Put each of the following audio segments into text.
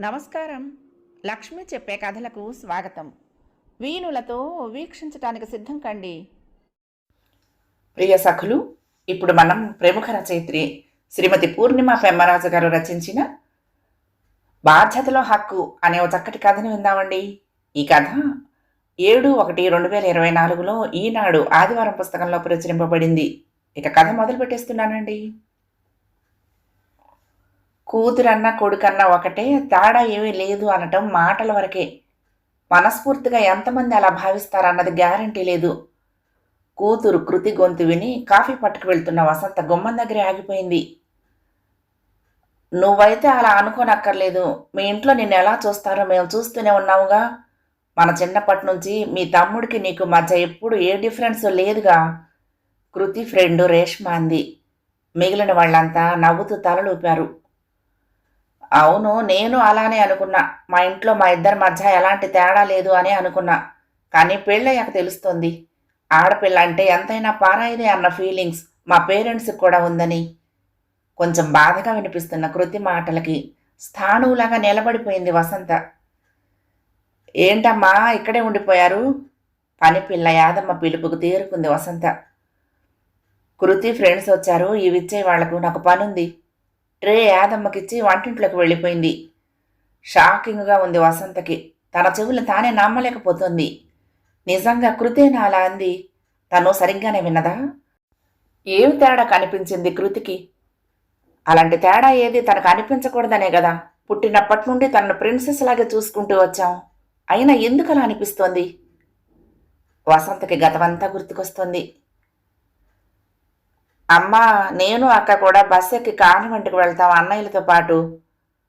నమస్కారం. లక్ష్మి చెప్పే కథలకు స్వాగతం. వీణులతో వీక్షించటానికి సిద్ధం కండి. ప్రియ సఖులు ఇప్పుడు మనం ప్రముఖ రచయిత్రి శ్రీమతి పూర్ణిమ పెమ్మరాజు గారు రచించిన బాధ్యతలో హక్కు అనే ఒక చక్కటి కథని విందామండి. ఈ కథ ఏడు ఒకటి రెండు వేల ఇరవై నాలుగులో ఈనాడు ఆదివారం పుస్తకంలో ప్రచురింపబడింది. ఇక కథ మొదలు పెట్టేస్తున్నానండి కూతురన్న కొడుకన్నా ఒకటే తేడా ఏమీ లేదు అనటం మాటల వరకే. మనస్ఫూర్తిగా ఎంతమంది అలా భావిస్తారన్నది గ్యారంటీ లేదు. కూతురు కృతి గొంతు విని కాఫీ పట్టుకు వెళ్తున్న వసంత గుమ్మం దగ్గరే ఆగిపోయింది. నువ్వైతే అలా అనుకోనక్కర్లేదు. మీ ఇంట్లో నిన్ను ఎలా చూస్తారో మేము చూస్తూనే ఉన్నాముగా మన చిన్నప్పటి నుంచి మీ తమ్ముడికి నీకు మధ్య ఎప్పుడు ఏ డిఫరెన్స్ లేదుగా. కృతి ఫ్రెండు రేష్మ అంది. మిగిలిన వాళ్ళంతా నవ్వుతూ తలలూపారు. అవును నేను అలానే అనుకున్నా. మా ఇంట్లో మా ఇద్దరి మధ్య ఎలాంటి తేడా లేదు అని అనుకున్నా. కానీ పెళ్ళయ్యాక తెలుస్తోంది. ఆడపిల్ల అంటే ఎంతైనా పారాయిదే అన్న ఫీలింగ్స్ మా పేరెంట్స్కి కూడా ఉందని. కొంచెం బాధగా వినిపిస్తున్న కృతి మాటలకి స్థాణువులాగా నిలబడిపోయింది వసంత. ఏంటమ్మా ఇక్కడే ఉండిపోయారు? పని పిల్ల యాదమ్మ పిలుపుకు తేరుకుంది వసంత. కృతి ఫ్రెండ్స్ వచ్చారు. ఇవిచ్చే వాళ్ళకు నాకు పనుంది. ట్రే యాదమ్మకిచ్చి వంటింట్లోకి వెళ్ళిపోయింది. షాకింగ్గా ఉంది వసంతకి. తన చెవులు తానే నమ్మలేకపోతుంది నిజంగా కృతేనా అలా అంది? తను సరిగ్గానే విన్నదా? ఏం తేడా కనిపించింది కృతికి? అలాంటి తేడా ఏది తనకు అనిపించకూడదనే కదా. పుట్టినప్పటి నుండి తనను ప్రిన్సెస్ లాగా చూసుకుంటూ వచ్చాం. అయినా ఎందుకలా అనిపిస్తోంది? వసంతకి గతమంతా గుర్తుకొస్తుంది. అమ్మా నేను అక్క కూడా బస్ ఎక్కి కాన్వెంట్కి వెళ్తాం అన్నయ్యలతో పాటు.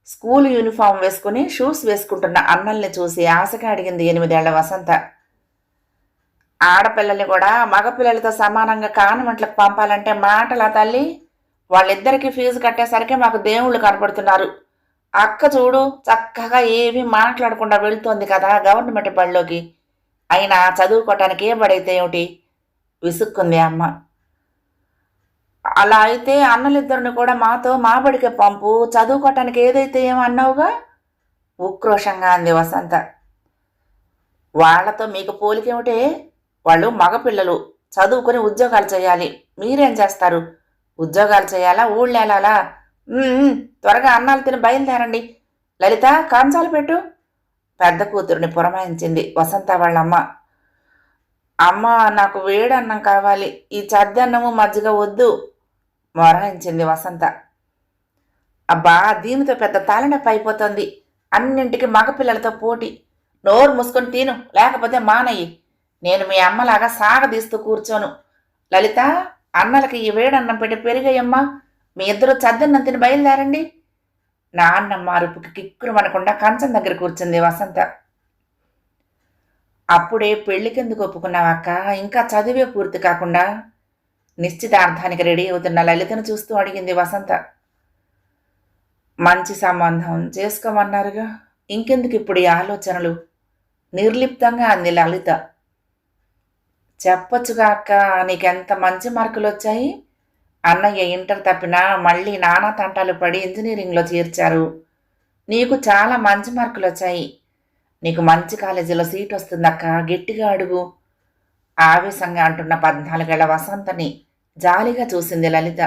స్కూల్ యూనిఫామ్ వేసుకుని షూస్ వేసుకుంటున్న అన్నల్ని చూసి ఆశగా అడిగింది ఎనిమిదేళ్ళ వసంత. ఆడపిల్లల్ని కూడా మగపిల్లలతో సమానంగా కాన్వెంట్లకు పంపాలంటే మాటలా తల్లి? వాళ్ళిద్దరికీ ఫీజు కట్టేసరికి మాకు దేవుళ్ళు కనపడుతున్నారు. అక్క చూడు చక్కగా ఏమీ మాట్లాడకుండా వెళుతోంది కదా గవర్నమెంట్ బడిలోకి. అయినా చదువుకోవటానికి ఏ బడైతే ఏమిటి? విసుక్కుంది అమ్మ. అలా అయితే అన్నలిద్దరిని కూడా మాతో మాబడికే పంపు. చదువుకోవటానికి ఏదైతే ఏమన్నావుగా? ఉక్రోషంగా అంది వసంత. వాళ్ళతో మీకు పోలికేమిటే? వాళ్ళు మగపిల్లలు. చదువుకొని ఉద్యోగాలు చేయాలి. మీరేం చేస్తారు? ఉద్యోగాలు చేయాలా? ఊళ్ళు త్వరగా అన్నాలు తిని బయలుదేరండి. లలిత కంచాలు పెట్టు. పెద్ద కూతురుని పురమాయించింది వసంత వాళ్ళమ్మ. అమ్మ నాకు వేడన్నం కావాలి. ఈ చద్దన్నము మజ్జిగ వద్దు. మొరాయించింది వసంత. అబ్బా దీనితో పెద్ద తలనొప్పి అయిపోతుంది. అన్నింటికి మగపిల్లలతో పోటీ. నోరు మూసుకొని తిను లేకపోతే మానయ్యి నేను మీ అమ్మలాగా సాగదీస్తూ కూర్చోను. లలిత అన్నలకి ఈ వేడన్నం పెట్టి పెరిగాయమ్మా. మీ ఇద్దరు చద్దన్నం తిని బయలుదేరండి. నాన్నమ్మ అరుపుకి కిక్కురు అనకుండా కంచం దగ్గర కూర్చుంది వసంత. అప్పుడే పెళ్ళికెందుకు ఒప్పుకున్నావక్క? ఇంకా చదివే పూర్తి కాకుండా. నిశ్చితార్థానికి రెడీ అవుతున్న లలితను చూస్తూ అడిగింది వసంత. మంచి సంబంధం చేసుకోమన్నారుగా. ఇంకెందుకు ఇప్పుడు ఈ ఆలోచనలు? నిర్లిప్తంగా అంది లలిత. చెప్పొచ్చుగా అక్క నీకెంత మంచి మార్కులు వచ్చాయి? అన్నయ్య ఇంటర్ తప్పినా మళ్ళీ నానా తంటాలు పడి ఇంజనీరింగ్లో చేర్చారు. నీకు చాలా మంచి మార్కులు వచ్చాయి. నీకు మంచి కాలేజీలో సీట్ వస్తుందక్క గట్టిగా అడుగు. ఆవేశంగా అంటున్న పద్నాలుగేళ్ళ వసంతని జాలిగా చూసింది లలిత.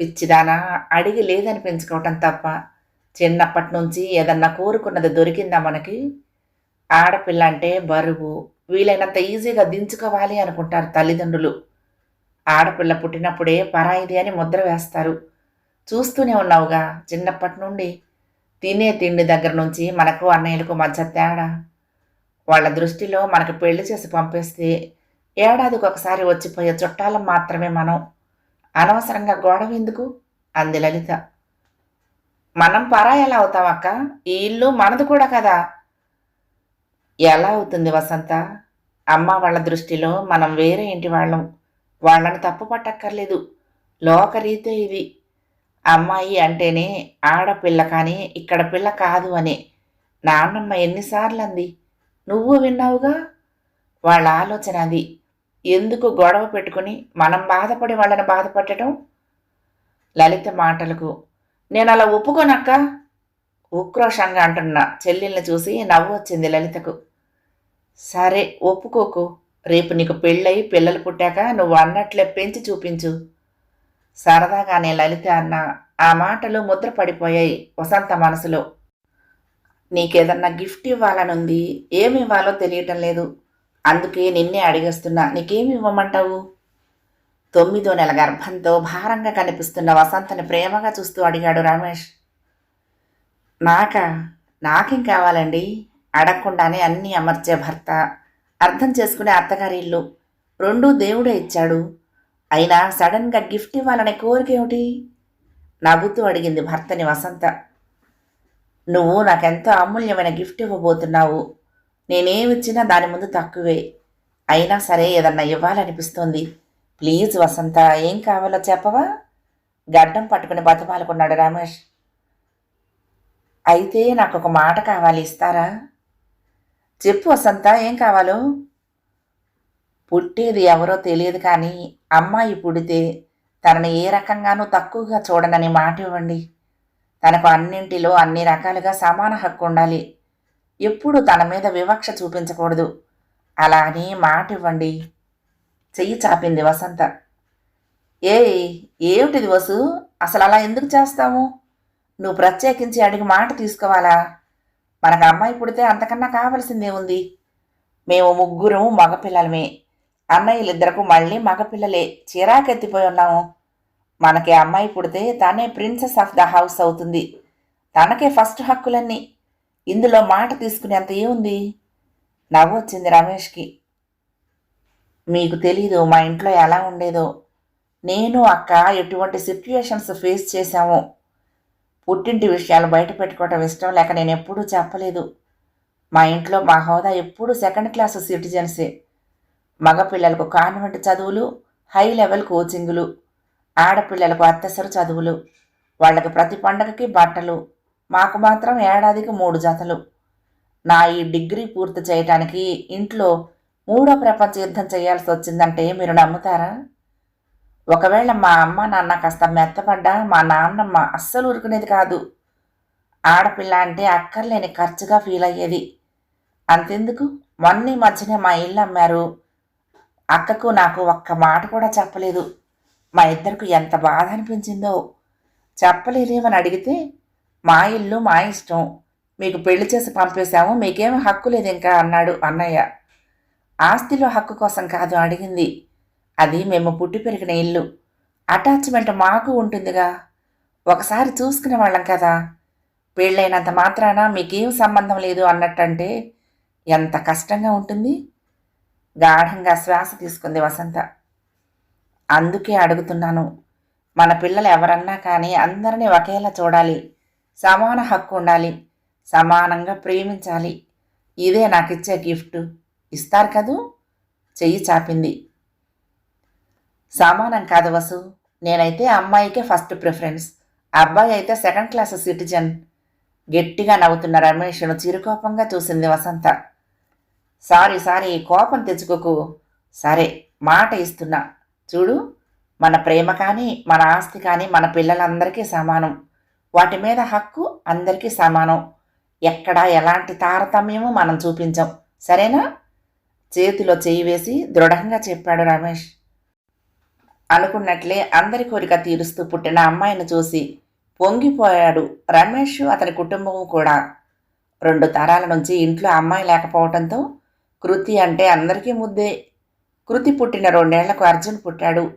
పిచ్చిదానా అడిగి లేదనిపించుకోవటం తప్ప చిన్నప్పటి నుంచి ఏదన్నా కోరుకున్నది దొరికిందా మనకి? ఆడపిల్ల అంటే బరువు వీలైనంత ఈజీగా దించుకోవాలి అనుకుంటారు తల్లిదండ్రులు. ఆడపిల్ల పుట్టినప్పుడే పరాయిది అని ముద్ర వేస్తారు. చూస్తూనే ఉన్నావుగా చిన్నప్పటి నుండి తినే తిండి దగ్గర నుంచి మనకు అన్నయ్యలకు మధ్య తేడా. వాళ్ళ దృష్టిలో మనకు పెళ్ళి చేసి పంపేస్తే ఏడాదికి ఒకసారి వచ్చిపోయే చుట్టాలం మాత్రమే మనం. అనవసరంగా గొడవ ఎందుకు? అంది లలిత. మనం పరాయలా ఎలా అవుతాం అక్క. ఈ ఇల్లు మనది కూడా కదా. ఎలా అవుతుంది వసంత? అమ్మ వాళ్ళ దృష్టిలో మనం వేరే ఇంటి వాళ్ళం. వాళ్ళని తప్పు పట్టక్కర్లేదు. లోకరీతే ఇది. అమ్మాయి అంటేనే ఆడపిల్ల కానీ ఇక్కడ పిల్ల కాదు అని. నాన్నమ్మ ఎన్నిసార్లు అంది నువ్వు విన్నావుగా? వాళ్ళ ఆలోచన అది. ఎందుకు గొడవ పెట్టుకుని మనం బాధపడి వాళ్ళని బాధపడటం? లలిత మాటలకు నేను అలా ఒప్పుకోనక్క? ఉక్రోషంగా అంటున్న చెల్లెల్ని చూసి నవ్వు వచ్చింది లలితకు. సరే ఒప్పుకోకు. రేపు నీకు పెళ్ళయి పిల్లలు పుట్టాక నువ్వు అన్నట్లే పెంచి చూపించు. సరదాగానే లలిత అన్న ఆ మాటలు ముద్ర పడిపోయాయి వసంత మనసులో. నీకేదన్నా గిఫ్ట్ ఇవ్వాలనుంది ఏమి ఇవ్వాలో తెలియటం లేదు. అందుకే నిన్నే అడిగేస్తున్నా నీకేమి ఇవ్వమంటావు? తొమ్మిదో నెల గర్భంతో భారంగా కనిపిస్తున్న వసంతని ప్రేమగా చూస్తూ అడిగాడు రమేష్. నాకా నాకేం కావాలండి? అడగకుండానే అన్నీ అమర్చే భర్త. అర్థం చేసుకునే అత్తగారి ఇల్లు. రెండూ దేవుడే ఇచ్చాడు. అయినా సడన్గా గిఫ్ట్ ఇవ్వాలనే కోరికేమిటి నవ్వుతూ అడిగింది భర్తని వసంత. నువ్వు నాకెంతో అమూల్యమైన గిఫ్ట్ ఇవ్వబోతున్నావు. నేనేమిచ్చినా దాని ముందు తక్కువే. అయినా సరే ఏదన్నా ఇవ్వాలనిపిస్తోంది. ప్లీజ్ వసంత ఏం కావాలో చెప్పవా? గడ్డం పట్టుకుని బతమాలుకున్నాడు రమేష్. అయితే నాకు ఒక మాట కావాలి ఇస్తారా? చెప్పు వసంత ఏం కావాలో? పుట్టేది ఎవరో తెలియదు కానీ అమ్మాయి పుడితే తనని ఏ రకంగానూ తక్కువగా చూడనని మాట ఇవ్వండి. తనకు అన్నింటిలో అన్ని రకాలుగా సమాన హక్కు ఉండాలి. ఎప్పుడు తన మీద వివక్ష చూపించకూడదు. అలా అని మాట ఇవ్వండి చెయ్యి చాపింది వసంత. ఏ ఏమిటిది వసు? అసలు అలా ఎందుకు చేస్తాము నువ్వు ప్రత్యేకించి అడిగి మాట తీసుకోవాలా? మనకు అమ్మాయి పుడితే అంతకన్నా కావలసిందే ఉంది. మేము ముగ్గురం మగపిల్లలమే. అన్నయ్యలిద్దరకు మళ్ళీ మగపిల్లలే. చిరాకెత్తిపోయి ఉన్నాము. మనకి అమ్మాయి పుడితే తనే ప్రిన్సెస్ ఆఫ్ ద హౌస్ అవుతుంది. తనకే ఫస్ట్ హక్కులన్నీ. ఇందులో మాట తీసుకునేంత ఏముంది? నవ్వు వచ్చింది రమేష్కి. మీకు తెలీదు మా ఇంట్లో ఎలా ఉండేదో. నేను అక్క ఎటువంటి సిచ్యుయేషన్స్ ఫేస్ చేశాము. పుట్టింటి విషయాలు బయట పెట్టుకోవటం ఇష్టం లేక నేను ఎప్పుడూ చెప్పలేదు. మా ఇంట్లో మా హోదా ఎప్పుడూ సెకండ్ క్లాస్ సిటిజన్సే. మగపిల్లలకు కాన్వెంట్ చదువులు హై లెవెల్ కోచింగులు. ఆడపిల్లలకు అత్తసరు చదువులు వాళ్ళకి ప్రతి పండగకి బట్టలు మాకు మాత్రం ఏడాదికి మూడు జతలు. నా ఈ డిగ్రీ పూర్తి చేయటానికి ఇంట్లో మూడో ప్రపంచ యుద్ధం చేయాల్సి వచ్చిందంటే మీరు నమ్ముతారా? ఒకవేళ మా అమ్మ నాన్న కాస్త మెత్తపడ్డా మా నాన్నమ్మ అస్సలు ఉరుకునేది కాదు. ఆడపిల్ల అంటే అక్కర్లేని ఖర్చుగా ఫీల్ అయ్యేది. అంతెందుకు? మొన్న మధ్యనే మా ఇల్లు అమ్మారు. అక్కకు నాకు ఒక్క మాట కూడా చెప్పలేదు. మా ఇద్దరికి ఎంత బాధ అనిపించిందో చెప్పలేదేమని అడిగితే మా ఇల్లు మా ఇష్టం. మీకు పెళ్ళి చేసి పంపేశాము మీకేం హక్కు లేదు ఇంకా అన్నాడు అన్నయ్య. ఆస్తిలో హక్కు కోసం కాదు అడిగింది. అది మేము పుట్టి పెరిగిన ఇల్లు. అటాచ్మెంట్ మాకు ఉంటుందిగా. ఒకసారి చూసుకునే వాళ్ళం కదా. పెళ్ళైనంత మాత్రాన మీకేం సంబంధం లేదు అన్నట్టంటే ఎంత కష్టంగా ఉంటుంది. గాఢంగా శ్వాస తీసుకుంది వసంత. అందుకే అడుగుతున్నాను. మన పిల్లలు ఎవరన్నా కానీ అందరినీ ఒకేలా చూడాలి. సమాన హక్కు ఉండాలి. సమానంగా ప్రేమించాలి. ఇదే నాకు ఇచ్చే గిఫ్ట్. ఇస్తారు కదూ? చెయ్యి చాపింది. సమానం కాదు వసు. నేనైతే అమ్మాయికే ఫస్ట్ ప్రిఫరెన్స్. అబ్బాయి అయితే సెకండ్ క్లాస్ సిటిజన్. గట్టిగా నవ్వుతున్న రమేష్ను చిరుకోపంగా చూసింది వసంత. సారీ సారీ కోపం తెచ్చుకోకు. సరే మాట ఇస్తున్నా. చూడు మన ప్రేమ కానీ మన ఆస్తి కానీ మన పిల్లలందరికీ సమానం. వాటి మీద హక్కు అందరికీ సమానం. ఎక్కడా ఎలాంటి తారతమ్యము మనం చూపించం. సరేనా? చేతిలో చేయి వేసి దృఢంగా చెప్పాడు రమేష్. అనుకున్నట్లే అందరి కోరిక తీరుస్తూ పుట్టిన అమ్మాయిని చూసి పొంగిపోయాడు రమేష్ అతని కుటుంబం కూడా. రెండు తరాల నుంచి ఇంట్లో అమ్మాయి లేకపోవడంతో కృతి అంటే అందరికీ ముద్దే. కృతి పుట్టిన రెండేళ్ళకు అర్జున్ పుట్టాడు.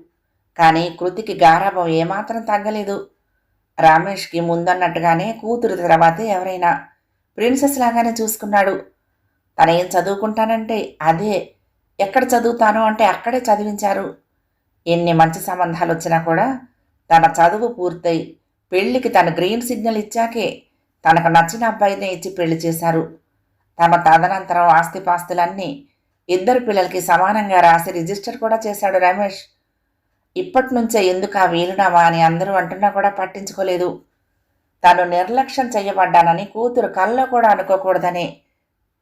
కానీ కృతికి గారాభం ఏమాత్రం తగ్గలేదు. రమేష్కి ముందన్నట్టుగానే కూతురు తర్వాతే ఎవరైనా ప్రిన్సెస్ లాగానే చూసుకున్నాడు. తన ఏం చదువుకుంటానంటే అదే. ఎక్కడ చదువుతాను అంటే అక్కడే చదివించారు. ఎన్ని మంచి సంబంధాలు వచ్చినా కూడా తన చదువు పూర్తయి పెళ్ళికి తను గ్రీన్ సిగ్నల్ ఇచ్చాకే తనకు నచ్చిన అబ్బాయినే ఇచ్చి పెళ్ళి చేశారు. తమ తదనంతరం ఆస్తిపాస్తులన్నీ ఇద్దరు పిల్లలకి సమానంగా రాసి రిజిస్టర్ కూడా చేశాడు రమేష్. ఇప్పటి నుంచే ఎందుకు ఆ వీలునామా అని అందరూ అంటున్నా కూడా పట్టించుకోలేదు. తాను నిర్లక్ష్యం చేయబడ్డానని కూతురు కల్లో కూడా అనుకోకూడదని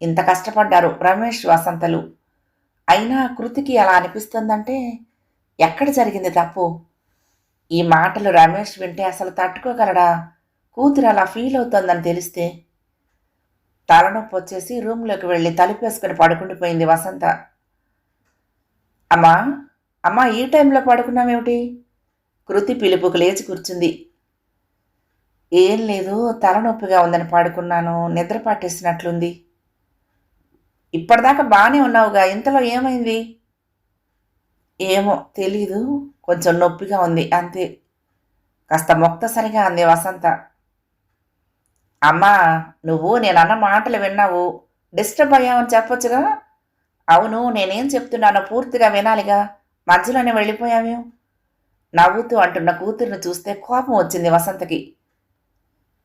ఇంత కష్టపడ్డారు రమేష్ వసంతలు. అయినా కృతికి అలా అనిపిస్తుందంటే ఎక్కడ జరిగింది తప్పు? ఈ మాటలు రమేష్ వింటే అసలు తట్టుకోగలడా? కూతురు అలా ఫీల్ అవుతోందని తెలిస్తే తలనొప్పి వచ్చేసి రూమ్లోకి వెళ్ళి తలుపేసుకుని పడుకుండిపోయింది వసంత. అమ్మా అమ్మా ఈ టైంలో పడుకున్నామేమిటి కృతి పిలుపుకు లేచి కూర్చుంది. ఏం లేదు తలనొప్పిగా ఉందని పడుకున్నాను నిద్ర పట్టేసినట్లుంది. ఇప్పటిదాకా బాగానే ఉన్నావుగా ఇంతలో ఏమైంది? ఏమో తెలీదు కొంచెం నొప్పిగా ఉంది అంతే. కాస్త మొక్తసరిగా అంది వసంత. అమ్మా నువ్వు నేను అన్న మాటలు విన్నావు. డిస్టర్బ్ అయ్యావని చెప్పొచ్చుగా? అవును నేనేం చెప్తున్నానో పూర్తిగా వినాలిగా. మధ్యలోనే వెళ్ళిపోయావేం? నవ్వుతూ అంటున్న కూతుర్ని చూస్తే కోపం వచ్చింది వసంతకి.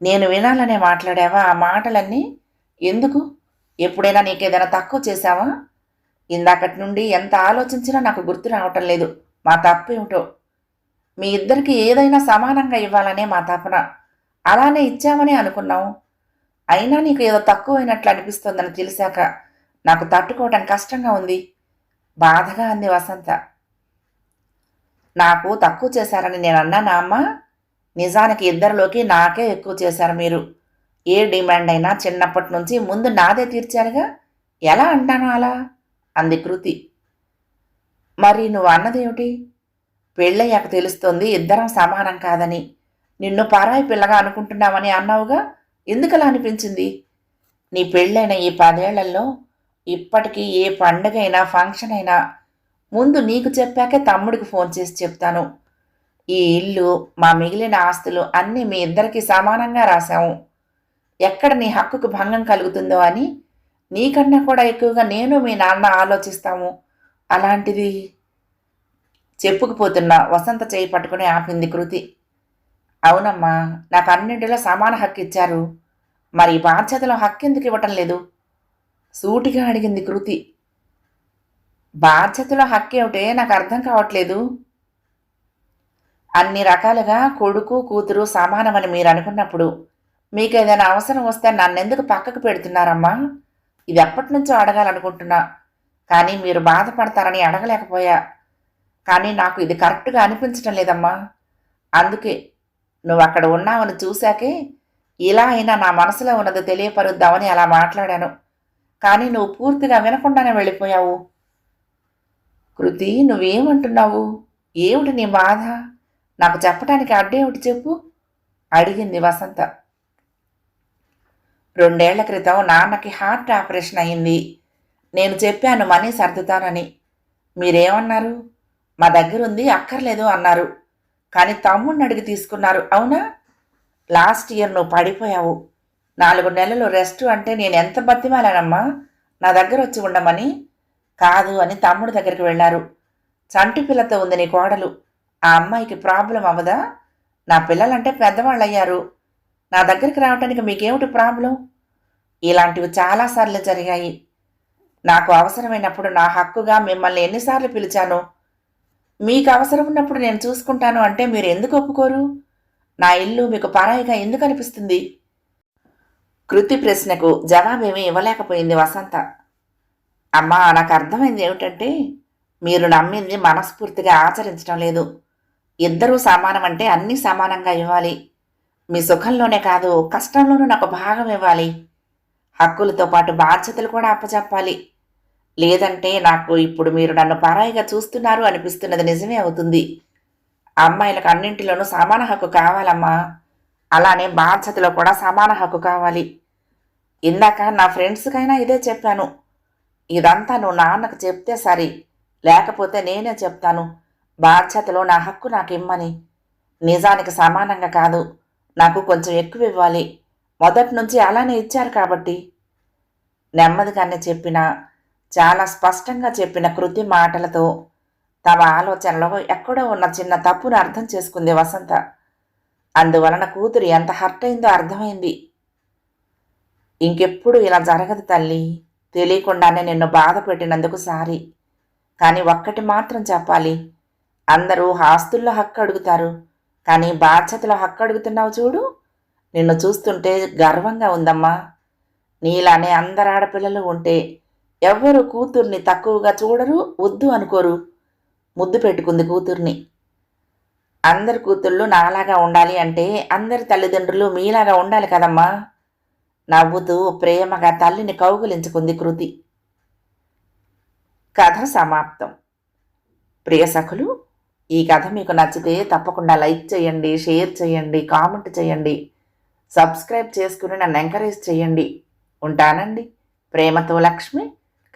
నేను వినాలనే మాట్లాడావా? ఆ మాటలన్నీ? ఎందుకు? ఎప్పుడైనా నీకేదైనా తక్కువ చేశావా? ఇందాకటి నుండి ఎంత ఆలోచించినా నాకు గుర్తు రావటం లేదు. మా తప్పేమిటో మీ ఇద్దరికి ఏదైనా సమానంగా ఇవ్వాలనే మా తపన. అలానే ఇచ్చామని అనుకున్నాం అయినా నీకు ఏదో తక్కువైనట్లు అనిపిస్తోందని తెలిసాక నాకు తట్టుకోవటం కష్టంగా ఉంది. బాధగా అంది వసంత. నాకు తక్కువ చేశారని నేను అన్నానా అమ్మ? నిజానికి ఇద్దరిలోకి నాకే ఎక్కువ చేశారు మీరు. ఏ డిమాండ్ అయినా చిన్నప్పటి నుంచి ముందు నాదే తీర్చారుగా? ఎలా అంటాను అలా? అంది కృతి. మరి నువ్వు అన్నదేమిటి? పెళ్ళయ్యాక తెలుస్తోంది ఇద్దరం సమానం కాదని. నిన్ను పారాయి పిల్లగా అనుకుంటున్నామని అన్నావుగా? ఎందుకలా అనిపించింది? నీ పెళ్ళైన ఈ పదేళ్ళలో ఇప్పటికీ ఏ పండగైనా ఫంక్షన్ అయినా ముందు నీకు చెప్పాకే తమ్ముడికి ఫోన్ చేసి చెప్తాను. ఈ ఇల్లు మా మిగిలిన ఆస్తులు అన్నీ మీ ఇద్దరికీ సమానంగా రాశాము ఎక్కడ నీ హక్కుకు భంగం కలుగుతుందో అని నీకన్నా కూడా ఎక్కువగా నేను మీ నాన్న ఆలోచిస్తాము. అలాంటిది చెప్పుకుపోతున్న వసంత చేయి పట్టుకుని ఆపింది కృతి. అవునమ్మా నాకు అన్నింటిలో సమాన హక్కు ఇచ్చారు మరి బాధ్యతలో హక్కు ఎందుకు ఇవ్వటం లేదు? సూటిగా అడిగింది కృతి. బాధ్యతలో హక్కు ఏమిటే నాకు అర్థం కావట్లేదు. అన్ని రకాలుగా కొడుకు కూతురు సమానమని మీరు అనుకున్నప్పుడు మీకు ఏదైనా అవసరం వస్తే నన్నెందుకు పక్కకు పెడుతున్నారమ్మా? ఇది ఎప్పటి నుంచో అడగాలనుకుంటున్నా. కానీ మీరు బాధపడతారని అడగలేకపోయా. కానీ నాకు ఇది కరెక్ట్గా అనిపించటం లేదమ్మా. అందుకే నువ్వు అక్కడ ఉన్నావని చూశాకే ఇలా అయినా నా మనసులో ఉన్నది తెలియపరుద్దామని అలా మాట్లాడాను. కానీ నువ్వు పూర్తిగా వినకుండానే వెళ్ళిపోయావు. కృతి నువ్వేమంటున్నావు? ఏమిటి నీ బాధ? నాకు చెప్పడానికి అడ్డేమిటి చెప్పు అడిగింది వసంత. రెండేళ్ళ క్రితం నాన్నకి హార్ట్ ఆపరేషన్ అయింది. నేను చెప్పాను మనీ సర్దుతానని. మీరేమన్నారు? మా దగ్గర ఉంది అక్కర్లేదు అన్నారు. కానీ తమ్ముడిని అడిగి తీసుకున్నారు. అవునా? లాస్ట్ ఇయర్ నువ్వు పడిపోయావు. నాలుగు నెలలు రెస్ట్ అంటే నేను ఎంత బతిమాలానమ్మా? నా దగ్గర వచ్చి ఉండమని? కాదు అని తమ్ముడి దగ్గరికి వెళ్ళారు. చంటి పిల్లతో ఉంది నీ కోడలు. ఆ అమ్మాయికి ప్రాబ్లం అవ్వదా? నా పిల్లలంటే పెద్దవాళ్ళు అయ్యారు నా దగ్గరికి రావటానికి మీకేమిటి ప్రాబ్లం? ఇలాంటివి చాలాసార్లు జరిగాయి. నాకు అవసరమైనప్పుడు నా హక్కుగా మిమ్మల్ని ఎన్నిసార్లు పిలిచాను? మీకు అవసరం ఉన్నప్పుడు నేను చూసుకుంటాను అంటే మీరు ఎందుకు ఒప్పుకోరు? నా ఇల్లు మీకు పరాయిగా ఎందుకు అనిపిస్తుంది? కృతి ప్రశ్నకు జవాబేమీ ఇవ్వలేకపోయింది వసంత. అమ్మా నాకు అర్థమైంది ఏమిటంటే మీరు నమ్మింది మనస్ఫూర్తిగా ఆచరించడం లేదు. ఇద్దరూ సమానం అంటే అన్నీ సమానంగా ఇవ్వాలి. మీ సుఖంలోనే కాదు కష్టంలోనూ నాకు భాగం ఇవ్వాలి. హక్కులతో పాటు బాధ్యతలు కూడా అప్పచెప్పాలి లేదంటే నాకు ఇప్పుడు మీరు నన్ను పరాయిగా చూస్తున్నారు అనిపిస్తున్నది నిజమే అవుతుంది. అమ్మాయిలకు అన్నింటిలోనూ సమాన హక్కు కావాలమ్మా. అలానే బాధ్యతలో కూడా సమాన హక్కు కావాలి. ఇందాక నా ఫ్రెండ్స్కైనా ఇదే చెప్పాను. ఇదంతా నువ్వు నాన్నకు చెప్తే సరి లేకపోతే నేనే చెప్తాను. బాధ్యతలో నా హక్కు నాకు ఇమ్మని. నిజానికి సమానంగా కాదు. నాకు కొంచెం ఎక్కువ ఇవ్వాలి. మొదటి నుంచి అలానే ఇచ్చారు కాబట్టి. నెమ్మదిగానే చెప్పిన చాలా స్పష్టంగా చెప్పిన కృతి మాటలతో తమ ఆలోచనలో ఎక్కడో ఉన్న చిన్న తప్పును అర్థం చేసుకుంది వసంత. అందువలన కూతురు ఎంత హర్ట్ అయిందో అర్థమైంది. ఇంకెప్పుడు ఇలా జరగదు తల్లి. తెలియకుండానే నిన్ను బాధ పెట్టినందుకు సారీ. కానీ ఒక్కటి మాత్రం చెప్పాలి. అందరూ ఆస్తుల్లో హక్కు అడుగుతారు. కానీ బాధ్యతలో హక్కు అడుగుతున్నావు చూడు. నిన్ను చూస్తుంటే గర్వంగా ఉందమ్మా. నీలానే అందరు ఆడపిల్లలు ఉంటే ఎవ్వరు కూతుర్ని తక్కువగా చూడరు వద్దు అనుకోరు. ముద్దు పెట్టుకుంది కూతుర్ని. అందరి కూతుళ్ళు నాలాగా ఉండాలి అంటే అందరి తల్లిదండ్రులు మీలాగా ఉండాలి కదమ్మా. నవ్వుతూ ప్రేమగా తల్లిని కౌగులించుకుంది కృతి. కథ సమాప్తం. ప్రియ సఖులు ఈ కథ మీకు నచ్చితే తప్పకుండా లైక్ చేయండి షేర్ చేయండి కామెంట్ చేయండి. సబ్స్క్రైబ్ చేసుకుని నన్ను ఎంకరేజ్ చేయండి. ఉంటానండి. ప్రేమతో లక్ష్మి.